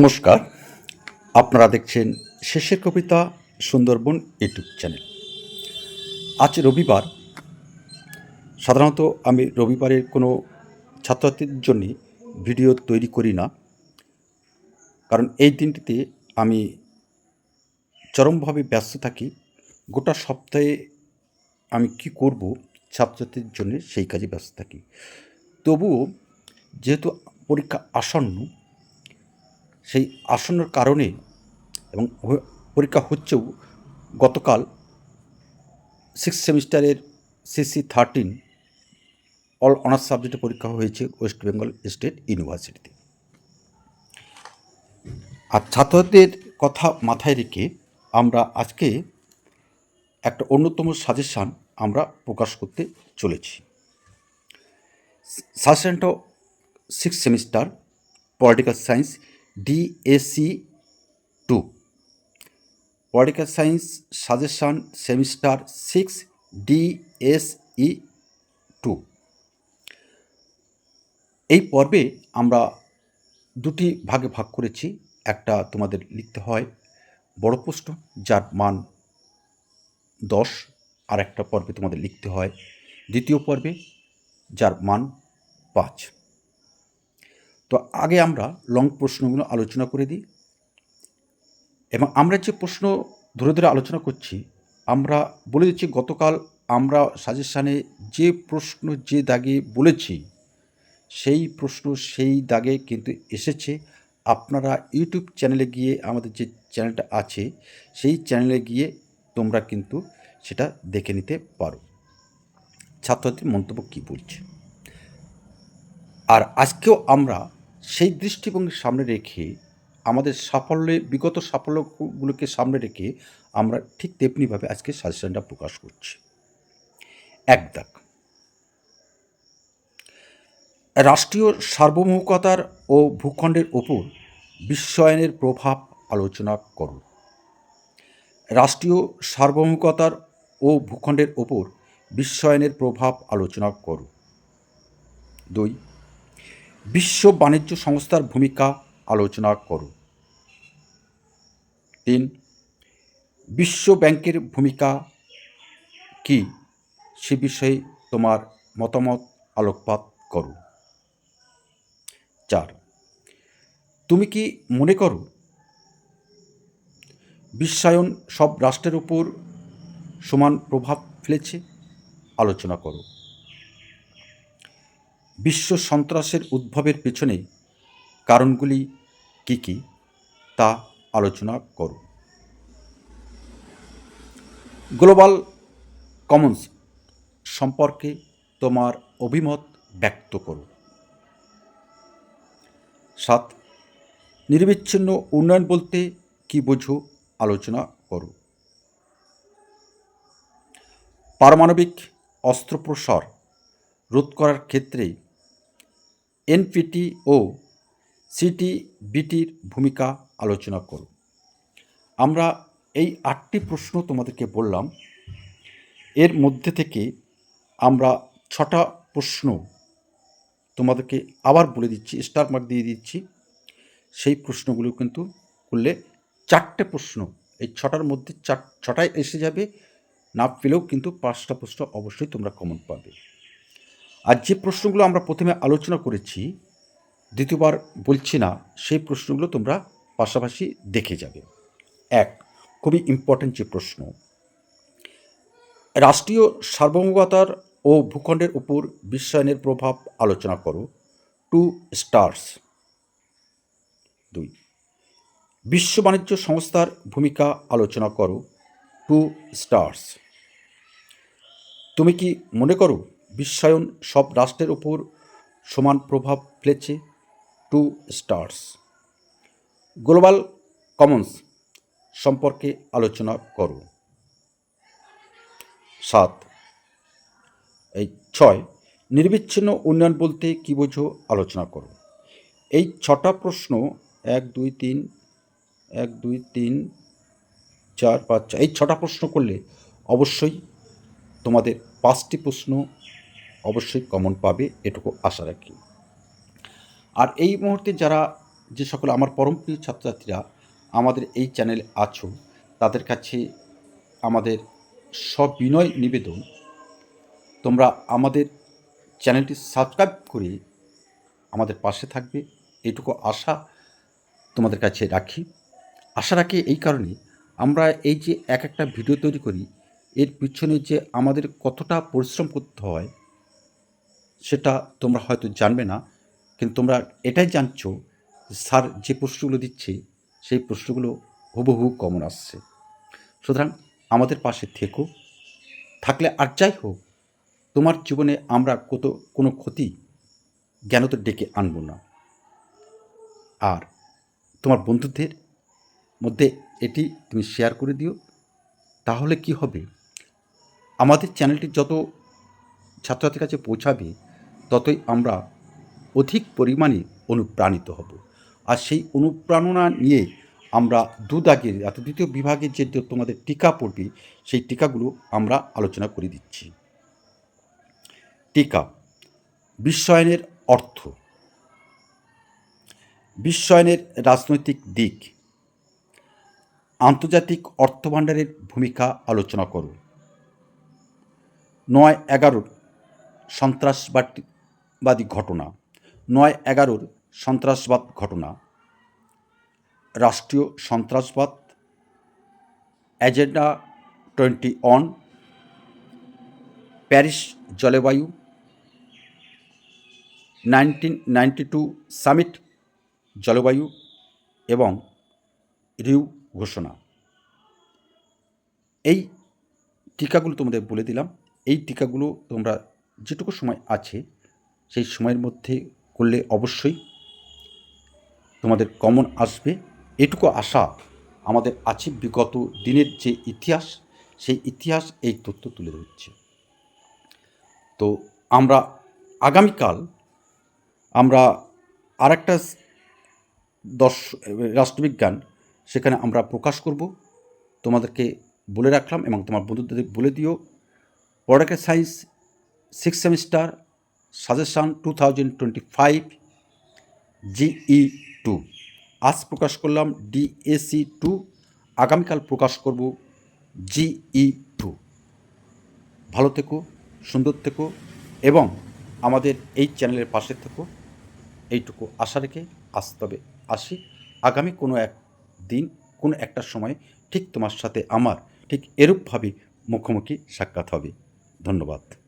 নমস্কার। আপনারা দেখছেন শেষের কবিতা সুন্দরবন ইউটিউব চ্যানেল। আজ রবিবার। সাধারণত আমি রবিবারের কোনো ছাত্রছাত্রীদের জন্য ভিডিও তৈরি করি না। কারণ এই দিনটিতে আমি চরমভাবে ব্যস্ত থাকি। গোটা সপ্তাহে আমি কি করব ছাত্রছাত্রীদের জন্য সেই কাজে ব্যস্ত থাকি। তবুও যেহেতু পরীক্ষা আসন্ন সেই আসন্নর কারণে এবং পরীক্ষা হচ্ছেও গতকাল সিক্স সেমিস্টারের সিসি থার্টিন অল অনার্স সাবজেক্টে পরীক্ষা হয়েছে ওয়েস্ট বেঙ্গল স্টেট ইউনিভার্সিটিতে আর ছাত্রদের কথা মাথায় রেখে আমরা আজকে একটা অন্যতম সাজেশান আমরা প্রকাশ করতে চলেছি। সাজেশানটা six semester political science DSC two political science suggestion semester six DSE two এই পর্বে আমরা দুটি ভাগে ভাগ করেছি। একটা তোমাদের লিখতে হয় বড় প্রশ্ন, যার মান দশ। আর একটা পর্বে তোমাদের লিখতে হয় দ্বিতীয় পর্বে, যার মান পাঁচ। তো আগে আমরা লং প্রশ্নগুলো আলোচনা করে দিই। এবং আমরা যে প্রশ্ন ধরে ধরে আলোচনা করছি, আমরা বলে দিচ্ছি গতকাল আমরা সাজেশানে যে প্রশ্ন যে দাগে বলেছি, সেই প্রশ্ন সেই দাগে কিন্তু এসেছে। আপনারা ইউটিউব চ্যানেলে গিয়ে আমাদের যে চ্যানেলটা আছে, সেই চ্যানেলে গিয়ে তোমরা কিন্তু সেটা দেখে নিতে পারো। ছাত্রছাত্রীর মন্তব্য কী বলছে? আর আজকেও আমরা সেই দৃষ্টিভঙ্গি সামনে রেখে, আমাদের সাফল্যে, বিগত সাফল্যগুলোকে সামনে রেখে আমরা ঠিক তেমনিভাবে আজকে সাজেশনটা প্রকাশ করছি। এক দাগ। রাষ্ট্রীয় সার্বভৌমতার ও ভূখণ্ডের ওপর বিশ্বায়নের প্রভাব আলোচনা করুন। রাষ্ট্রীয় সার্বভৌমতার ও ভূখণ্ডের ওপর বিশ্বায়নের প্রভাব আলোচনা করুন। দুই বিশ্ব বাণিজ্য সংস্থার ভূমিকা আলোচনা করো। তিন, বিশ্ব ব্যাংকের ভূমিকা কি সে বিষয়ে তোমার মতামত আলোকপাত করো। চার, তুমি কি মনে করো বিশ্বায়ন সব রাষ্ট্রের উপর সমান প্রভাব ফেলেছে? আলোচনা করো। বিশ্ব সন্ত্রাসের উদ্ভবের পেছনে কারণগুলি কী কী তা আলোচনা করো। গ্লোবাল কমন্স সম্পর্কে তোমার অভিমত ব্যক্ত করো। সাত, নিরবিচ্ছিন্ন উন্নয়ন বলতে কি বোঝো আলোচনা করো। পারমাণবিক অস্ত্র প্রসার রোধ করার ক্ষেত্রে এনপিটি ও সিটিবিটির ভূমিকা আলোচনা করো। আমরা এই আটটি প্রশ্ন তোমাদেরকে বললাম। এর মধ্যে থেকে আমরা ছটা প্রশ্ন তোমাদেরকে আবার বলে দিচ্ছি, স্টার মার্ক দিয়ে দিচ্ছি। সেই প্রশ্নগুলো কিন্তু করলে চারটে প্রশ্ন, এই ছটার মধ্যে চার, ছটায় এসে যাবে। না পেলেও কিন্তু পাঁচটা প্রশ্ন অবশ্যই তোমরা কমন পাবে। আর যে প্রশ্নগুলো আমরা প্রথমে আলোচনা করেছি, দ্বিতীয়বার বলছি না, সেই প্রশ্নগুলো তোমরা পাশাপাশি দেখে যাবে। এক, খুবই ইম্পর্ট্যান্ট যে প্রশ্ন, রাষ্ট্রীয় সার্বভৌমতার ও ভূখণ্ডের উপর বিশ্বায়নের প্রভাব আলোচনা করো। টু স্টার্স দুই, বিশ্ব বাণিজ্য সংস্থার ভূমিকা আলোচনা করো। টু স্টার্স তুমি কি মনে করো বিশ্বায়ন সব রাষ্ট্রের ওপর সমান প্রভাব ফেলেছে টু স্টার্স। গ্লোবাল কমন্স সম্পর্কে আলোচনা করো। সাত। এই ছয়, নির্বিচ্ছিন্ন উন্নয়ন বলতে কী বোঝো আলোচনা করো। এই ছটা প্রশ্ন, এক, দুই, তিন, এক, দুই, তিন, চার, পাঁচ এই ছটা প্রশ্ন করলে অবশ্যই তোমাদের পাঁচটি প্রশ্ন অবশ্যই কমন পাবে, এটুকু আশা রাখি। আর এই মুহূর্তে যারা যে সকল আমার পরম প্রিয় ছাত্রছাত্রীরা আমাদের এই চ্যানেলে আছো, তাদের কাছে আমাদের সবিনয় নিবেদন, তোমরা আমাদের চ্যানেলটি সাবস্ক্রাইব করে আমাদের পাশে থাকবে, এটুকু আশা তোমাদের কাছে রাখি। আশা রাখি এই কারণে আমরা এই যে এক একটা ভিডিও তৈরি করি, এর পিছনে যে আমাদের কতটা পরিশ্রম করতে হয় সেটা তোমরা হয়তো জানবে না, কিন্তু তোমরা এটাই জানছো স্যার যে প্রশ্নগুলো দিচ্ছে, সেই প্রশ্নগুলো হুবহু কমন আসছে। সুতরাং আমাদের পাশে থেকো। থাকলে আর যাই হোক, তোমার জীবনে আমরা কত, কোনো ক্ষতি জ্ঞানত ডেকে আনব না। আর তোমার বন্ধুদের মধ্যে এটি তুমি শেয়ার করে দিও, তাহলে কি হবে? আমাদের চ্যানেলটি যত ছাত্রছাত্রীর কাছে পৌঁছাবে ততই আমরা অধিক পরিমাণে অনুপ্রাণিত হব। আর সেই অনুপ্রেরণা নিয়ে আমরা দুদাগের অর্থাৎ দ্বিতীয় বিভাগের যে তোমাদের টিকা পড়বে, সেই টিকাগুলো আমরা আলোচনা করে দিচ্ছি। টিকা, বিশ্বায়নের অর্থ। বিশ্বায়নের রাজনৈতিক দিক। আন্তর্জাতিক অর্থভাণ্ডারের ভূমিকা আলোচনা করো। নয় এগারোর সন্ত্রাসবাদী ঘটনা। নয় এগারোর সন্ত্রাসবাদ ঘটনা। রাষ্ট্রীয় সন্ত্রাসবাদ। এজেন্ডা টোয়েন্টি অন প্যারিস জলবায়ু। নাইনটিন নাইনটি টু সামিট জলবায়ু এবং রিউ ঘোষণা। এই টিকাগুলো তোমাদের বলে দিলাম। এই টিকাগুলো তোমরা যেটুকু সময় আছে সেই সময়ের মধ্যে করলে অবশ্যই তোমাদের কমন আসবে। এটুকু আশা আমাদের আছে। বিগত দিনের যে ইতিহাস, সেই ইতিহাস এই তথ্য তুলে ধরছে। তো আমরা আগামীকাল আমরা আর একটা দর্শ রাষ্ট্রবিজ্ঞান সেখানে আমরা প্রকাশ করব। তোমাদেরকে বলে রাখলাম এবং তোমার বন্ধুদের বলে দিও। Political science, six semester suggestion two thousand twenty five GE two. আজ প্রকাশ করলাম ডিএসি টু, আগামীকাল প্রকাশ করব জিই টু। ভালো থেকো, সুন্দর থেকো এবং আমাদের এই চ্যানেলের পাশে থেকো। এইটুকু আশা রেখে আসতে হবে আসি। আগামী কোনো এক দিন, কোনো একটা সময় ঠিক তোমার সাথে আমার ঠিক এরূপভাবে মুখোমুখি সাক্ষাৎ হবে। ধন্যবাদ।